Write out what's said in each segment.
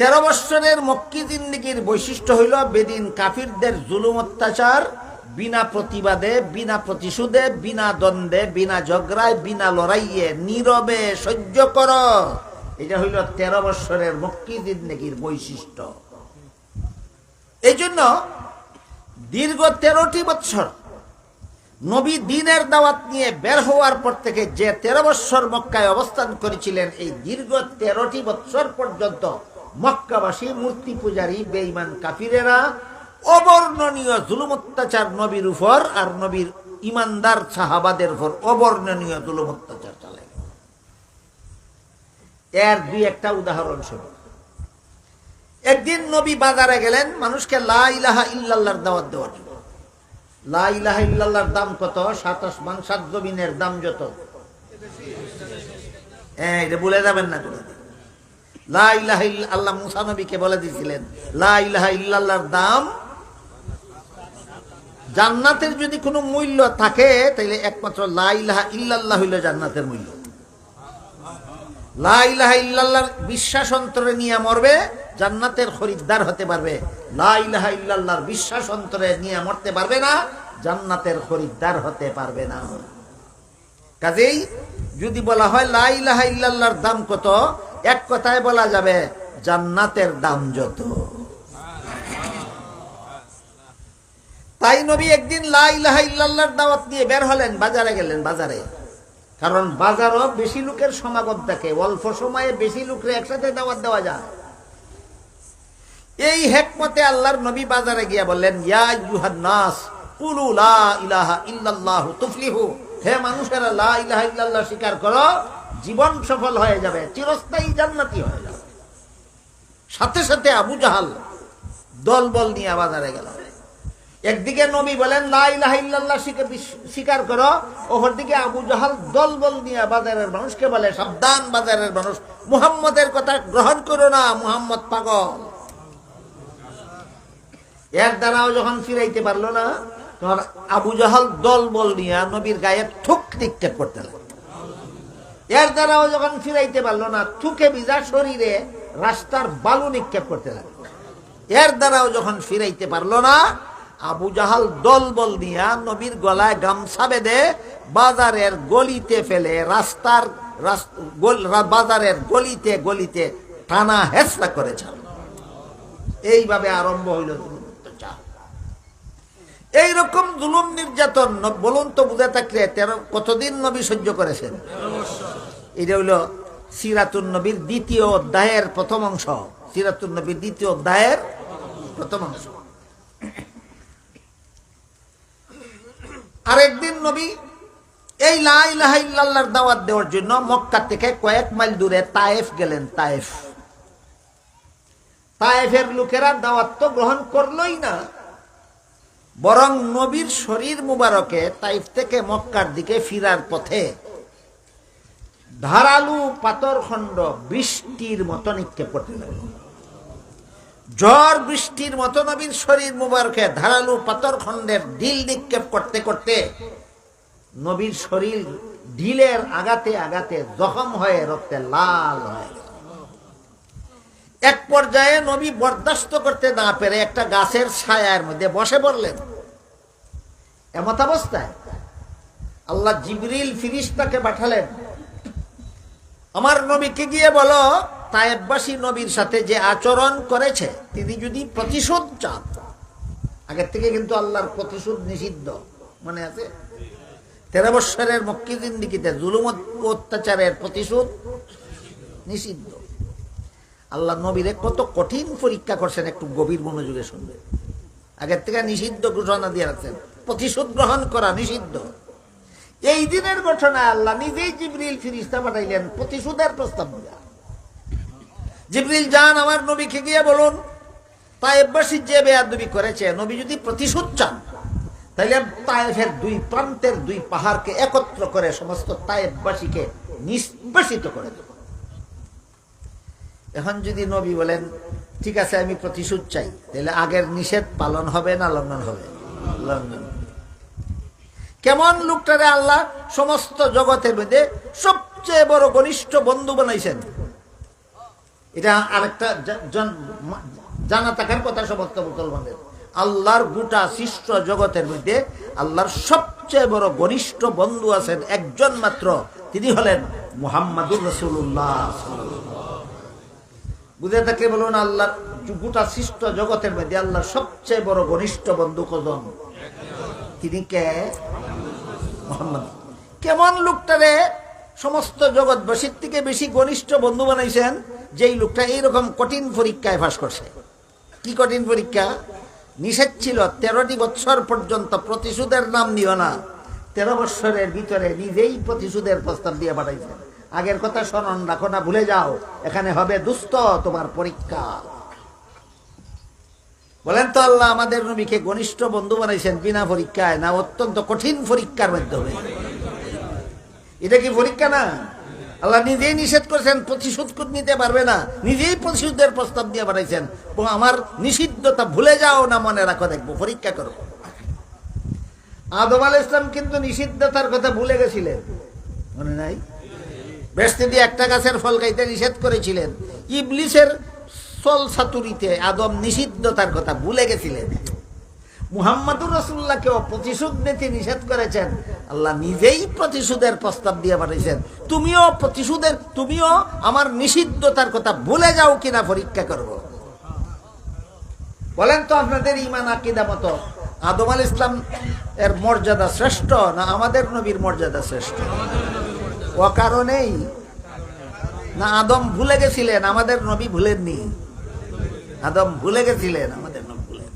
তেরো বৎসরের মক্কি জিন্দিগির বৈশিষ্ট্য হইল বেদিন কাফিরদের জুলুম অত্যাচার, বিনা প্রতিবাদে, বিনা প্রতিশোধে, বিনা দ্বন্দ্বে, বিনা ঝগড়ায়, বিনা লড়াইয়ে নীরবে সহ্য কর। এটা হইল তেরো বৎসরের মক্কি জিন্দিগির বৈশিষ্ট্য। এই জন্য দীর্ঘ তেরোটি বৎসর নবী দিনের দাওয়াত নিয়ে বের হওয়ার পর থেকে যে তেরো বৎসর মক্কায় অবস্থান করেছিলেন, এই দীর্ঘ তেরোটি বৎসর পর্যন্ত মক্কাবাসী, মূর্তি পূজারী, বেঈমান কাফিরেরা অবর্ণনীয় জুলুম অত্যাচার নবীর উপর আর নবীর ইমানদার সাহাবাদের উপর অবর্ণনীয় জুলুম অত্যাচার চালায়। এর দুই একটা উদাহরণ স্বরূপ একদিন নবী বাজারে গেলেন, মানুষকে লা ইলাহা ইল্লাল্লাহর দাওয়াত দেওয়ার জন্য। লা ইলাহা ইল্লাল্লাহর দাম কত? সাতাশ মান সাত জমিনের দাম যত। হ্যাঁ এটা বলে যাবেন না কোনো দিন। লা ইলাহা ইল্লা আল্লাহ মুসা নবীকে বলে দিয়েছিলেন। লা ইলাহা দাম জান্নাতের যদি কোনো মূল্য থাকে তাহলে একমাত্র লা ইলাহা ইল্লাল্লাহ হইল জান্নাতের মূল্য। লা ইলাহা ইল্লাল্লাহর বিশ্বাস অন্তরে নিয়ে মরবে, জান্নাতের খরিদ্দার হতে পারবে। লা ইলাহা ইল্লাল্লাহর বিশ্বাস অন্তরে নিয়ে মরতে পারবে না, জান্নাতের খরিদ্দার হতে পারবে না। কাজেই যদি বলা হয় লা ইলাহা ইল্লাল্লাহর দাম কত এক কথায় বলা যাবে, জান্নাতের দাম যত। তাই নবী একদিন দাওয়াত নিয়ে বের হলেন, বাজারে গেলেন বাজারে। কারণ বাজারও বেশি লোকের সমাগম থাকে, অল্প সময়ে বেশি লোকের একসাথে দাওয়াত দেওয়া যায়। এই হেকমতে আল্লাহর নবী বাজারে গিয়া বললেন, ইয়া ইলাহা ইল্লাল্লাহু তুফলিহু। হে মানুষেরা, লা ইলাহা ইল্লাল্লাহ স্বীকার করো। জীবন সফল হয়ে যাবে, চিরস্থায়ী জান্নাতি হয়ে যাবে। সাথে সাথে আবু জাহাল দল বল নিয়ে বাজারে গেল। একদিকে নবী বলেন স্বীকার করো। অপরদিকে আবু জাহাল দল বল নিয়ে বাজারের মানুষকে বলে, সাবধান বাজারের মানুষ, মুহাম্মদের কথা গ্রহণ করো না, মুহাম্মদ পাগল। এর দ্বারাও যখন ফিরাইতে পারল না, তখন আবু জাহাল দল বল নিয়ে নবীর গায়ে থুক নিক্ষেপ করতে লাগল। এর দ্বারাও যখন ফিরাইতে পারল না, থুকে ভিজা শরীরে রাস্তার বালু নিক্ষেপ করতে লাগল এর দ্বারাও যখন ফিরাইতে পারল না, আবু জাহাল দল বল দিয়া নবীর গলায় গামছা বেঁধে বাজারের গলিতে ফেলে রাস্তার রাস- বাজারের গলিতে গলিতে টানা হেসরা করে ছাড়ল এইভাবে আরম্ভ হইল। এইরকম জুলুম নির্যাতন বলুন তো বুঝে থাকলে, তেরো কতদিন নবী সহ্য করেছেন? এটা হইল সিরাতুন নবীর দ্বিতীয় অধ্যায়ের প্রথম অংশ। সিরাতুন নবীর দ্বিতীয় অধ্যায়ের প্রথম অংশ। আরেকদিন নবী এই লা ইলাহা ইল্লাল্লাহর দাওয়াত দেওয়ার জন্য মক্কা থেকে কয়েক মাইল দূরে তায়েফ গেলেন, তায়েফ। তায়েফের লোকেরা দাওয়াত তো গ্রহণ করলোই না। বরং নবীর শরীর মুবারকে তাইফ থেকে মক্কার দিকে ফিরার পথে। ধারালু পাথরখণ্ড বৃষ্টির মতো নিক্ষেপ করতে লাগল। ঝড় বৃষ্টির মতো নবীর শরীর মুবারকে ধারালু পাথরখণ্ডের ঢিল নিক্ষেপ করতে করতে নবীর শরীর ঢিলের আগাতে আগাতে জখম হয়ে রক্তে লাল হয়ে গেল। এক পর্যায়ে নবী বরদাস্ত করতে না পেরে একটা গাছের ছায়ার মধ্যে বসে পড়লেন। এমত অবস্থায় আল্লাহ জিবরিল ফিরিস্তাকে পাঠালেন, আমার নবীকে গিয়ে বলো, তায়েববাসী নবীর সাথে যে আচরণ করেছে, তিনি যদি প্রতিশোধ চান। আগের থেকে কিন্তু আল্লাহর প্রতিশোধ নিষিদ্ধ, মনে আছে? তেরো বৎসরের মক্কি জিন্দিগিতে জুলুম অত্যাচারের প্রতিশোধ নিষিদ্ধ। আল্লাহ নবীরে কত কঠিন পরীক্ষা করছেন, একটু গভীর মনোযোগে শুনবে। আগের থেকে নিষিদ্ধ ঘোষণা দিয়ে রাখছেন, প্রতিশোধ গ্রহণ করা নিষিদ্ধ। এই দিনের ঘটনা আল্লাহ নিজেই জিবরিল ফিরিস্তা পাঠাইলেন, প্রতিশোধের প্রস্তাব দিয়া। জিবরিল, যান আমার নবীকে গিয়ে বলুন তাইবাসী যে বেয়াদবি করেছে, নবী যদি প্রতিশোধ চান তাহলে তায়েফের দুই প্রান্তের দুই পাহাড়কে একত্র করে সমস্ত তায়েববাসীকে নিষ্পেষিত করে দেব। এখন যদি নবী বলেন, ঠিক আছে, আমি প্রতিশোধ চাই, তাহলে আগের নিষেধ পালন হবে না লঙ্ঘন হবে? লঙ্ঘন। কেমন লোকটারে আল্লাহ সমস্ত জগতের মধ্যে সবচেয়ে বড় ঘনিষ্ঠ বন্ধু বানাইছেন? এটা আরেকটা জানা থাকার কথা সমস্ত মুসলমানদের। আল্লাহর গোটা সৃষ্ট জগতের মধ্যে আল্লাহর সবচেয়ে বড় ঘনিষ্ঠ বন্ধু আছেন একজন মাত্র, তিনি হলেন মুহাম্মাদুর রসুল্লাহ বুঝে থাকলে বলুন আল্লাহর গোটা সৃষ্ট জগতের মধ্যে আল্লাহর সবচেয়ে বড় ঘনিষ্ঠ বন্ধু কজন? তিনি কে? মোহাম্মদ। কেমন লোকটারে সমস্ত জগৎ জগৎবাসীর থেকে বেশি ঘনিষ্ঠ বন্ধু বানাইছেন, যেই লোকটা এইরকম কঠিন পরীক্ষায় ফাঁস করছে। কি কঠিন পরীক্ষা? নিষেধ ছিল, তেরোটি বৎসর পর্যন্ত প্রতিশোধের নাম নিও না। তেরো বৎসরের ভিতরে নিজেই প্রতিশোধের প্রস্তাব দিয়ে পাঠাইছেন। আগের কথা স্মরণ রাখো না, ভুলে যাও। এখানে হবে দুস্থ তোমার পরীক্ষা। বলেন তো আল্লাহ, আমাদের নবীকে ঘনিষ্ঠ বন্ধু বানাইছেন বিনা পরীক্ষায়, না অত্যন্ত কঠিন পরীক্ষার মাধ্যমে? এটা কি পরীক্ষা না? আল্লাহ নিজেই নিষেধ করেছেন, প্রতিশোধ নিতে পারবে না। নিজেই প্রতিশোধের প্রস্তাব দিয়ে বানাইছেন। আমার নিষিদ্ধতা ভুলে যাও না মনে রাখো, দেখব, পরীক্ষা করো। আদম আল ইসলাম কিন্তু নিষিদ্ধতার কথা ভুলে গেছিলেন। মনে নাই? বেস্তে দিয়ে একটা গাছের ফল খাইতে নিষেধ করেছিলেন। ইবলিসের সল সাতুরিতে আদম নিষিদ্ধতার কথা ভুলে গেছিলেন। মুহাম্মাদুর রসুল্লাহকেও প্রতিশোধ নিতে নিষেধ করেছেন। আল্লাহ নিজেই প্রতিশোধের প্রস্তাব দিয়ে পাঠিয়েছেন। তুমিও প্রতিশোধের, তুমিও আমার নিষিদ্ধতার কথা ভুলে যাও কিনা পরীক্ষা করব। বলেন তো আপনাদের ইমান আকিদা মতো, আদম আল ইসলাম এর মর্যাদা শ্রেষ্ঠ না আমাদের নবীর মর্যাদা শ্রেষ্ঠ? ও কারণেই না, আদম ভুলে গেছিলেন, আমাদের নবী ভুলেননি। আদম ভুলে গেছিলেন, আমাদের নবী ভুলেন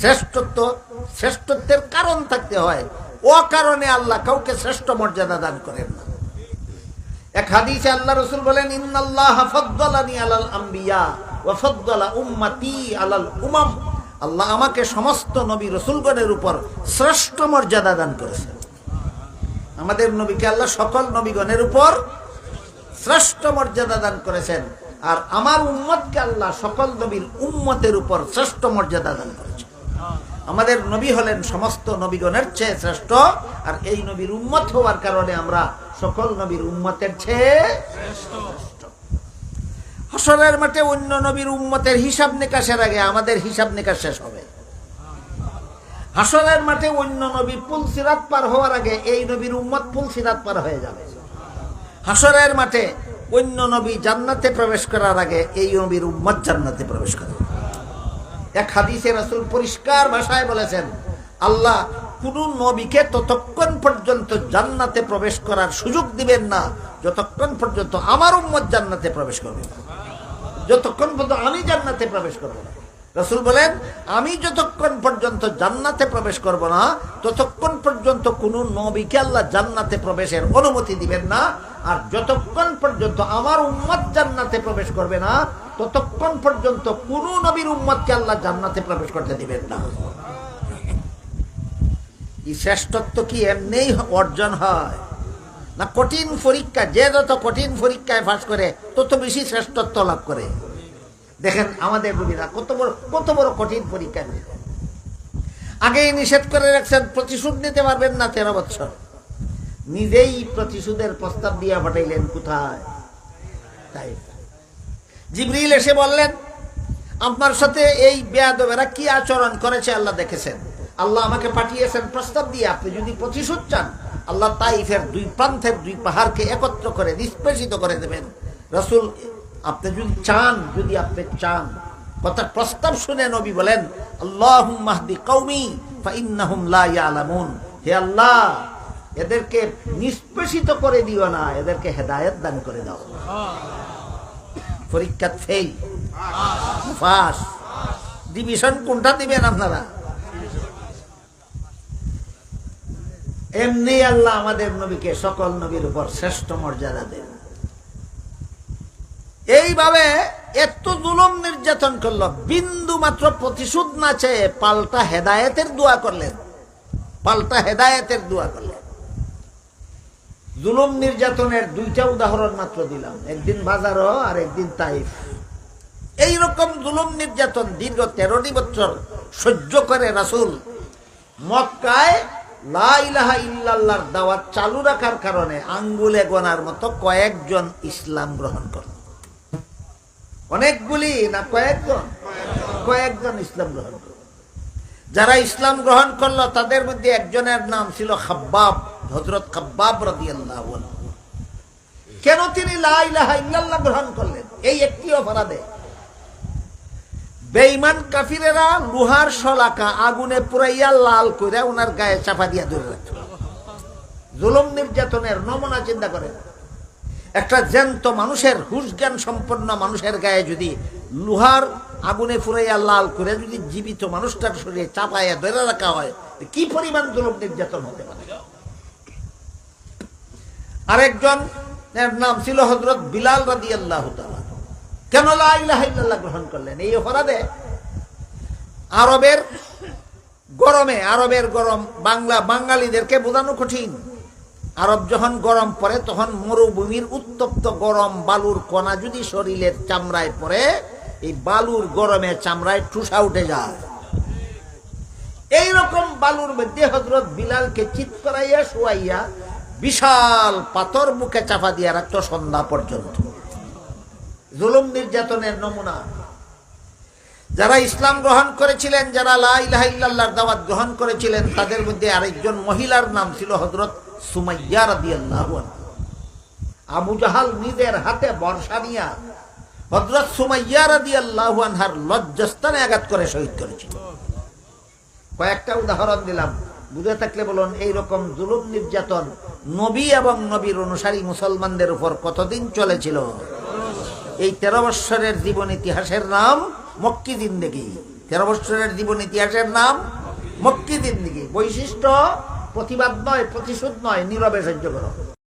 শ্রেষ্ঠত্ব, শ্রেষ্ঠত্বের কারণ থাকতে হয়। ও কারণে আল্লাহ কাউকে শ্রেষ্ঠ মর্যাদা দান করেন না। এক হাদিসে আল্লাহ রসুল বলেন আম্বিয়া আল্লাহ আমাকে সমস্ত নবী রসুলগণের উপর শ্রেষ্ঠ মর্যাদা দান করেছেন। আমাদের নবীকে আল্লাহ সকল নবীগণের উপর শ্রেষ্ঠ মর্যাদা দান করেছেন। আর আমার উম্মতকে আল্লাহ সকল নবীর উম্মতের উপর শ্রেষ্ঠ মর্যাদা দান করেছেন। আমাদের নবী হলেন সমস্ত নবীগণের চেয়ে শ্রেষ্ঠ, আর এই নবীর উম্মত হওয়ার কারণে আমরা সকল নবীর উম্মতের চেয়ে হাসরের মাঠে অন্য নবীর উম্মতের হিসাব নিকাশের আগে আমাদের হিসাব নিকাশ শেষ হবে। হাসরের মাঠে অন্য নবী পুলসিরাত পার হওয়ার আগে এই নবীর উম্মত পুলসিরাত পার হয়ে যাবে। হাসরের মাঠে অন্য নবী জান্নাতে প্রবেশ করার আগে এই নবীর উম্মত জান্নাতে প্রবেশ করে। এক হাদিসে রাসূল পরিষ্কার ভাষায় বলেছেন, আল্লাহ কোন নবীকে ততক্ষণ পর্যন্ত জান্নাতে প্রবেশ করার সুযোগ দিবেন না, যতক্ষণ পর্যন্ত আমার উম্মত জান্নাতে প্রবেশ করবে। যতক্ষণ পর্যন্ত আমি জান্নাতে প্রবেশ করব না। রসুল বলেন, আমি যতক্ষণ পর্যন্ত জান্নাতে প্রবেশ করব না, ততক্ষণ পর্যন্ত কোনো নবীকে আল্লাহ জান্নাতে প্রবেশের অনুমতি দিবেন না, আর যতক্ষণ পর্যন্ত আমার উম্মত জান্নাতে প্রবেশ করবে না, ততক্ষণ পর্যন্ত কোনো নবীর উম্মতকে আল্লাহ জান্নাতে প্রবেশ করতে দিবেন না। এই শ্রেষ্ঠত্ব কি এমনিই অর্জন হয়? না কঠিন পরীক্ষা, যে যত কঠিন পরীক্ষায় ফাঁস করে, তত বেশি শ্রেষ্ঠত্ব লাভ করে। দেখেন, আমাদের রবিরা কত বড় কত বড় কঠিন পরীক্ষা দিল আগেই নিষেধ করে রাখছেন, প্রতিশোধ নিতে পারবেন না তেরো বছর। নিজেই প্রতিশোধের প্রস্তাব দিয়া পাঠাইলেন কোথায়? তাই। জিবরিল এসে বললেন, আপনার সাথে এই বেয়াদবেরা কি আচরণ করেছে আল্লাহ দেখেছেন? আল্লাহ আমাকে পাঠিয়েছেন প্রস্তাব দিয়ে, আপনি যদি প্রতিশোধ চান, আল্লাহ তাইফের দুই প্রান্তের দুই পাহাড়কে একত্র করে নিষ্পেষিত করে দেবেন। রসুল আপনি যদি চান, যদি আপনি চান। কথা প্রস্তাব শুনে নবী বলেন আল্লাহ মাহদি কৌমি লা হে আল্লাহ, এদেরকে নিষ্পেষিত করে দিও না, এদেরকে হেদায়েত দান করে দাও। পরীক্ষা ফেল। ডিভিশন কোনটা দিবেন আপনারা? এমনি আল্লাহ আমাদের নবীকে সকল নবীর উপর শ্রেষ্ঠ মর্যাদা দেন। এইভাবে এত জুলুম নির্যাতন করল, বিন্দু মাত্র প্রতিশোধ না চেয়ে পাল্টা হেদায়েতের দোয়া করলেন। পাল্টা হেদায়েতের দোয়া করলেন। জুলুম নির্যাতনের দুইটা উদাহরণ মাত্র দিলাম, একদিন বাজারও আর একদিন তাইফ। এইরকম জুলুম নির্যাতন দীর্ঘ তেরোটি বছর সহ্য করে রাসুল। মক্কায় লা ইলাহা ইল্লাল্লাহর দাওয়াত চালু রাখার কারণে আঙ্গুলে গোনার মতো কয়েকজন ইসলাম গ্রহণ করল অনেকগুলি না কয়েকজন? কয়েকজন ইসলাম গ্রহণ করল। যারা ইসলাম গ্রহণ করল, তাদের মধ্যে একজনের নাম ছিল খাব্বাব হজরত খাব্বাব রাদিয়াল্লাহু কেন তিনি লা ইলাহা ইল্লাল্লাহ গ্রহণ করলেন? এই একটি অপরাধে। বেঈমান কাফিরেরা লোহার শলাকা আগুনে পুরাইয়া লাল কইরা ওনার গায়ে চাপা দিয়া ধরে রাখত জুলুম নির্যাতনের নমুনা চিন্তা করেন। একটা জ্যান্ত মানুষের হুশ জ্ঞান সম্পন্ন মানুষের গায়ে যদি লোহার আগুনে ফুরাইয়া লাল করে যদি জীবিত মানুষটার শরীরে চাপাইয়া ধরে রাখা হয় কি পরিমাণ জুলুম নির্যাতন হতে পারে? আরেকজন, এর নাম ছিল হজরত বিলাল রাদি আল্লাহ কেন লা ইলাহা গ্রহণ করলেন? এই অপরাধে আরবের গরমে, আরবের গরম, বাংলা, বাঙালিদেরকে বোঝানো কঠিন। আরব যখন গরম পড়ে, তখন মরুভূমির উত্তপ্ত গরম বালুর কণা যদি শরীরের চামড়ায় পড়ে, এই বালুর গরমে চামড়ায় ঠুসা উঠে যায়। এই রকম বালুর মধ্যে হজরত বিলালকে চিৎ করাইয়া, শুয়াইয়া বিশাল পাথর মুখে চাপা দিয়া রাখতো সন্ধ্যা পর্যন্ত। জুলুম নির্যাতনের নমুনা। যারা ইসলাম গ্রহণ করেছিলেন, যারা লা ইলাহা দাওয়াত গ্রহণ করেছিলেন, তাদের মধ্যে আরেকজন মহিলার নাম ছিল হযরত সুমাইয়া আবু জাহাল নিজের হাতে বর্ষা নিয়া সুমাইয়া আনহার লজ্জাস্থানে আঘাত করে শহীদ করেছিল। কয়েকটা উদাহরণ দিলাম। বুঝে থাকলে বলুন, এইরকম জুলুম নির্যাতন নবী এবং নবীর অনুসারী মুসলমানদের উপর কতদিন চলেছিল? এই তেরো বৎসরের জীবন ইতিহাসের নাম মক্কি জিন্দেগি। তেরো বৎসরের জীবন ইতিহাসের নাম মক্কি জিন্দেগি। বৈশিষ্ট্য প্রতিবাদ নয় প্রতিশোধ নয় নীরবে সহ্য করো।